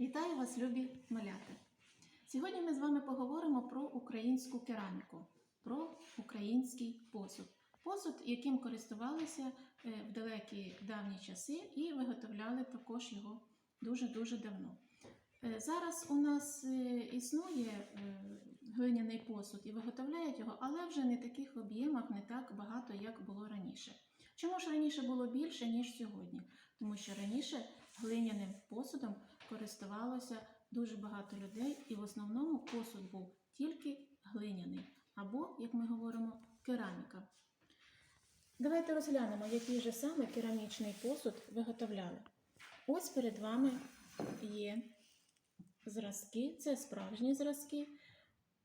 Вітаю вас, любі маляти! Сьогодні ми з вами поговоримо про українську кераміку, про український посуд. Посуд, яким користувалися е, в далекі давні часи і виготовляли також його дуже-дуже давно. Е, Зараз у нас е, існує глиняний посуд і виготовляють його, але вже не таких об'ємах, не так багато, як було раніше. Чому ж раніше було більше, ніж сьогодні? Тому що раніше глиняним посудом користувалося дуже багато людей, і в основному посуд був тільки глиняний, або, як ми говоримо, кераміка. Давайте розглянемо, який же саме керамічний посуд виготовляли. Ось перед вами є зразки, це справжні зразки.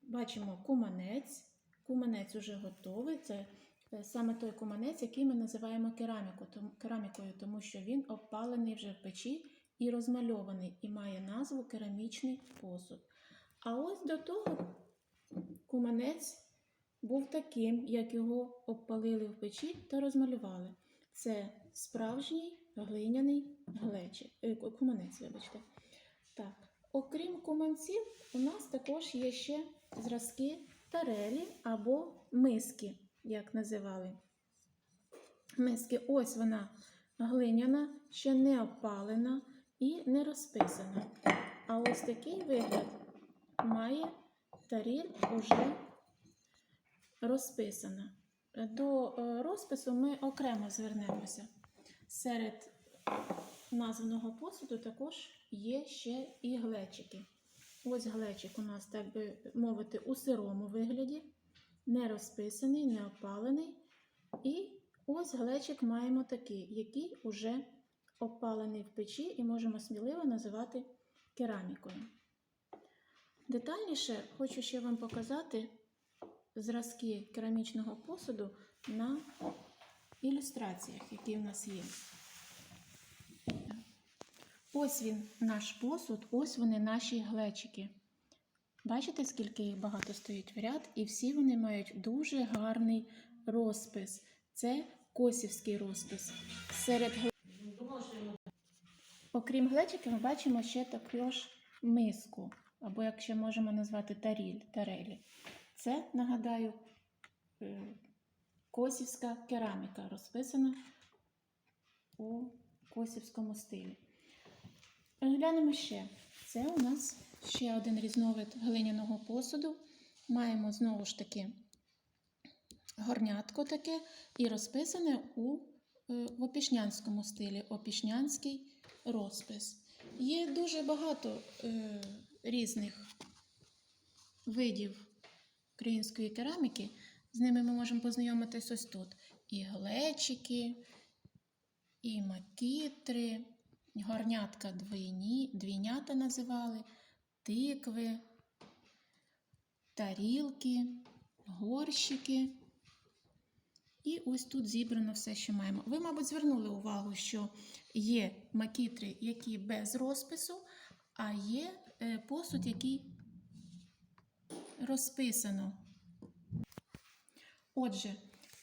Бачимо куманець. Куманець уже готовий. Це е, саме той куманець, який ми називаємо кераміку, керамікою, тому що він обпалений вже в печі і розмальований, і має назву керамічний посуд. А ось до того куманець був таким, як його обпалили в печі та розмалювали. Це справжній глиняний глечик, е, куманець, вибачте. Так. Окрім куманців, у нас також є ще зразки тарелі або миски, як називали. Миски, ось вона глиняна, ще не опалена і не розписана. А ось такий вигляд має таріль уже розписана. До е, розпису ми окремо звернемося. Серед названого посуду також є ще і глечики. Ось глечик у нас, так би мовити, у сирому вигляді, не розписаний, не опалений. І ось глечик маємо такий, який уже опалений в печі і можемо сміливо називати керамікою. Детальніше хочу ще вам показати зразки керамічного посуду на ілюстраціях, які в нас є. Ось він, наш посуд, ось вони наші глечики. Бачите, скільки їх багато стоїть в ряд, і всі вони мають дуже гарний розпис. Це косівський розпис. Серед Окрім глечиків, ми бачимо ще також миску, або як ще можемо назвати таріль, тарелі. Це, нагадаю, е, косівська кераміка, розписана у косівському стилі. Глянемо ще. Це у нас ще один різновид глиняного посуду. Маємо знову ж таки горнятко таке і розписане у е, в опішнянському стилі, опішнянський розпис. Є дуже багато е, різних видів української кераміки. З ними ми можемо познайомитись ось тут. І глечики, і макітри, горнятка двійні, двійнята називали, тикви, тарілки, горщики. І ось тут зібрано все, що маємо. Ви, мабуть, звернули увагу, що є макітри, які без розпису, а є е, посуд, який розписано. Отже,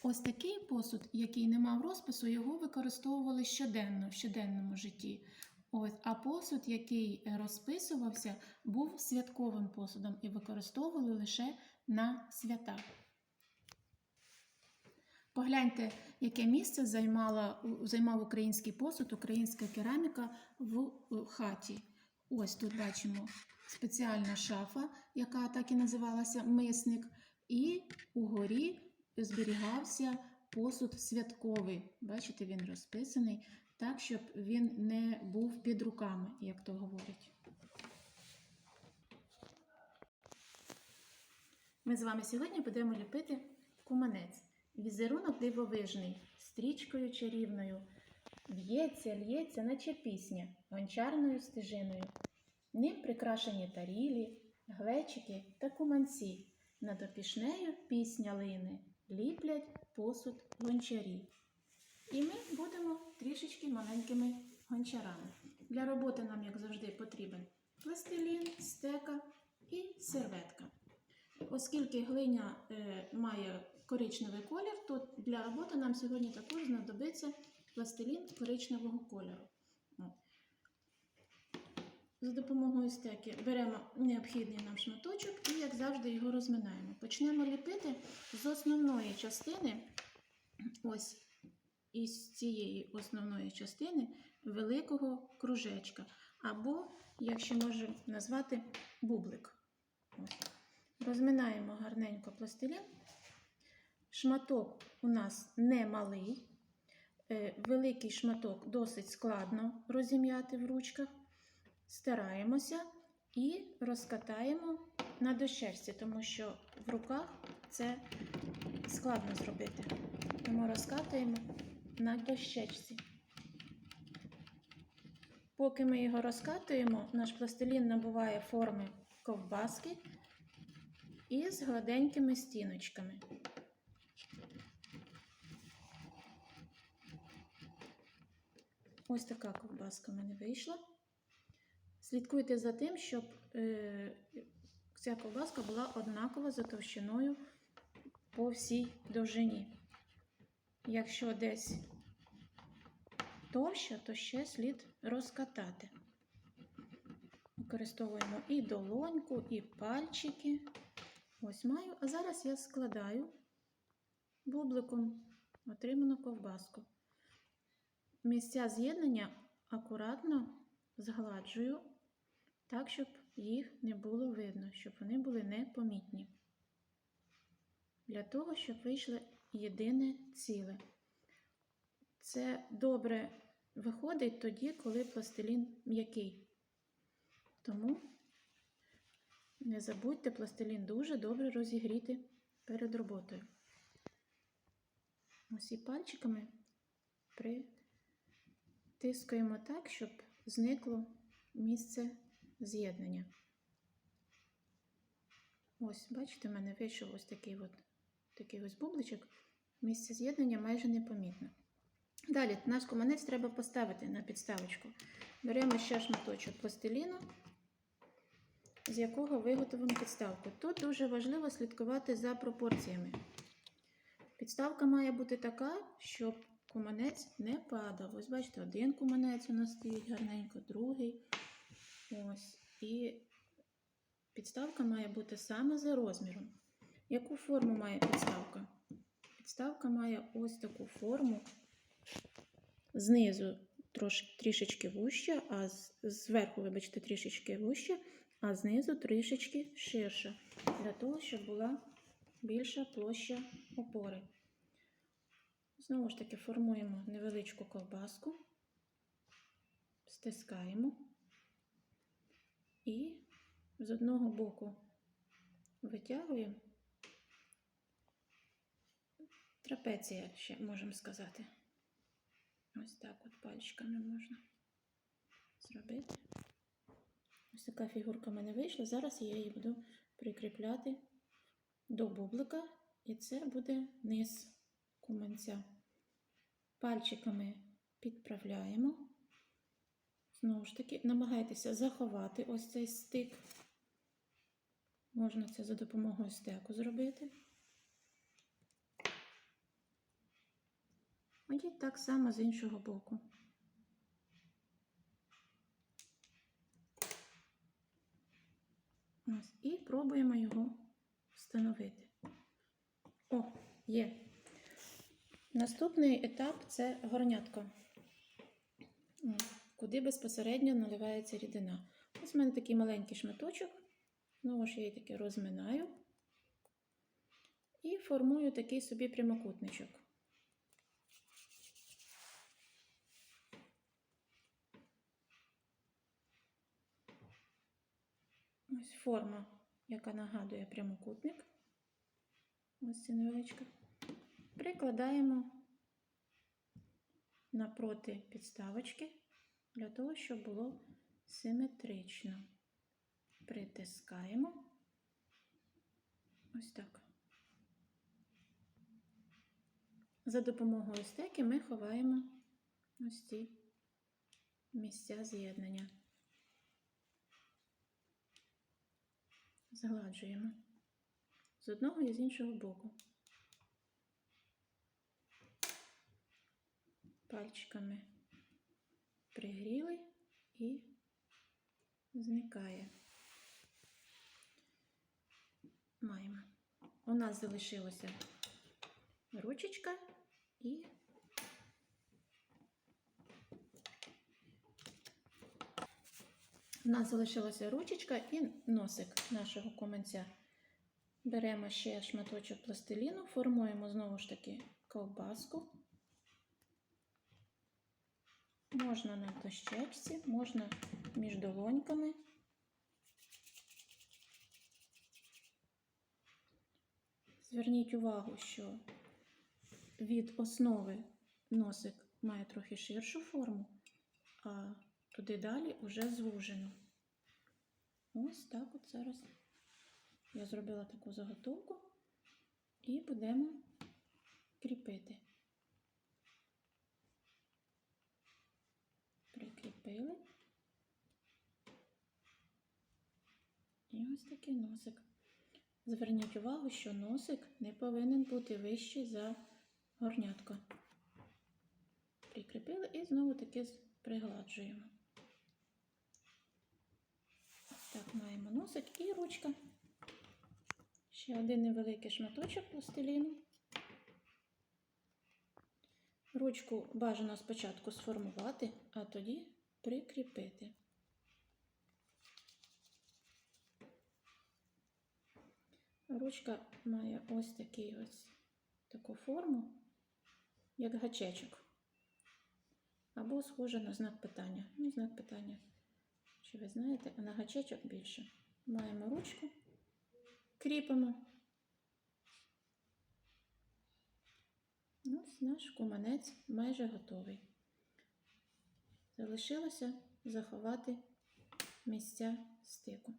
ось такий посуд, який не мав розпису, його використовували щоденно в щоденному житті. Ось, а посуд, який розписувався, був святковим посудом і використовували лише на свята. Погляньте, яке місце займала, займав український посуд, українська кераміка в е, хаті. Ось тут бачимо спеціальна шафа, яка так і називалася мисник, і угорі зберігався посуд святковий. Бачите, він розписаний так, щоб він не був під руками, як то говорять. Ми з вами сьогодні будемо ліпити куманець. Візерунок дивовижний, стрічкою чарівною. В'ється, л'ється, наче пісня, гончарною стежиною. Ним прикрашені тарілі, глечики та куманці. Над опішнею пісня лине, ліплять посуд гончарі. І ми будемо трішечки маленькими гончарами. Для роботи нам, як завжди, потрібен пластилін, стека і серветка. Оскільки глиня е, має коричневий колір, то для роботи нам сьогодні також знадобиться пластилін коричневого кольору. За допомогою стеки беремо необхідний нам шматочок і, як завжди, його розминаємо. Почнемо ліпити з основної частини, ось із цієї основної частини великого кружечка. Або, якщо можемо назвати, бублик. Розминаємо гарненько пластилін. Шматок у нас не малий. Е, Великий шматок досить складно розім'яти в ручках. Стараємося і розкатаємо на дощечці, тому що в руках це складно зробити. Тому розкатуємо на дощечці. Поки ми його розкатуємо, наш пластилін набуває форми ковбаски із гладенькими стіночками. Ось така ковбаска в мене вийшла. Слідкуйте за тим, щоб е, ця ковбаска була однакова за товщиною по всій довжині. Якщо десь товща, то ще слід розкатати. Використовуємо і долоньку, і пальчики. Ось маю. А зараз я складаю бубликом отриману ковбаску. Місця з'єднання акуратно згладжую, так, щоб їх не було видно, щоб вони були непомітні. Для того, щоб вийшло єдине ціле. Це добре виходить тоді, коли пластилін м'який. Тому не забудьте пластилін дуже добре розігріти перед роботою. Ось і пальчиками притискаємо так, щоб зникло місце з'єднання. Ось, бачите, в мене вийшов ось такий от, такий ось бубличок. Місце з'єднання майже непомітно. Далі наш команець треба поставити на підставочку. Беремо ще шматочок пластиліну, з якого виготовимо підставку. Тут дуже важливо слідкувати за пропорціями. Підставка має бути така, щоб куманець не падав. Ось бачите, один куманець у нас стоїть гарненько, другий. Ось. І підставка має бути саме за розміром. Яку форму має підставка? Підставка має ось таку форму. Знизу трош, трішечки вужче, а зверху, вибачте, трішечки вужче, а знизу трішечки ширша. Для того, щоб була більша площа опори. Знову ж таки, формуємо невеличку ковбаску, стискаємо і з одного боку витягуємо. Трапеція ще можемо сказати. Ось так от пальчиками можна зробити. Ось така фігурка в мене вийшла. Зараз я її буду прикріпляти до бублика, і це буде низ куманця. Пальчиками підправляємо. Знову ж таки, намагайтеся заховати ось цей стик. Можна це за допомогою стеку зробити. І так само з іншого боку. Ось, і пробуємо його встановити. О, є. Наступний етап це горнятко, куди безпосередньо наливається рідина. Ось у мене такий маленький шматочок. Знову ж я її таки розминаю і формую такий собі прямокутничок. Ось форма, яка нагадує прямокутник. Ось ця невеличка. Прикладаємо напроти підставочки для того, щоб було симетрично. Притискаємо. Ось так. За допомогою стеки ми ховаємо ось ці місця з'єднання. Згладжуємо з одного і з іншого боку. Пальчиками пригріли і зникає. Маємо. У нас залишилася ручечка і у нас залишилася ручечка і носик нашого команця. Беремо ще шматочок пластиліну, формуємо знову ж таки ковбаску. Можна на дощечці, можна між долоньками. Зверніть увагу, що від основи носик має трохи ширшу форму, а туди далі вже звужено. Ось так от зараз я зробила таку заготовку і будемо кріпити. Прикріпили. І ось такий носик. Зверніть увагу, що носик не повинен бути вищий за горнятко. Прикріпили і знову таки пригладжуємо. Ось Так, маємо носик і ручка. Ще один невеликий шматочок пластиліну. Ручку бажано спочатку сформувати, а тоді прикріпити. Ручка має ось такий ось таку форму, як гачечок. Або схоже на знак питання. Ну, знак питання. Чи ви знаєте, а на гачечок більше. Маємо ручку, кріпимо. Ось наш куманець майже готовий. Залишилося заховати місця стику.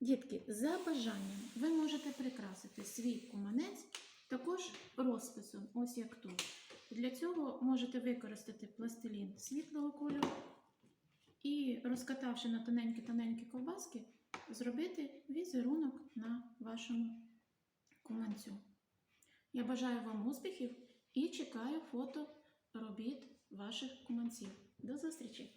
Дітки, за бажанням ви можете прикрасити свій куманець також розписом, ось як тут. Для цього можете використати пластилін світлого кольору і, розкатавши на тоненькі-тоненькі ковбаски, зробити візерунок на вашому куманцю. Я бажаю вам успіхів і чекаю фото робіт ваших куманців. До зустрічі!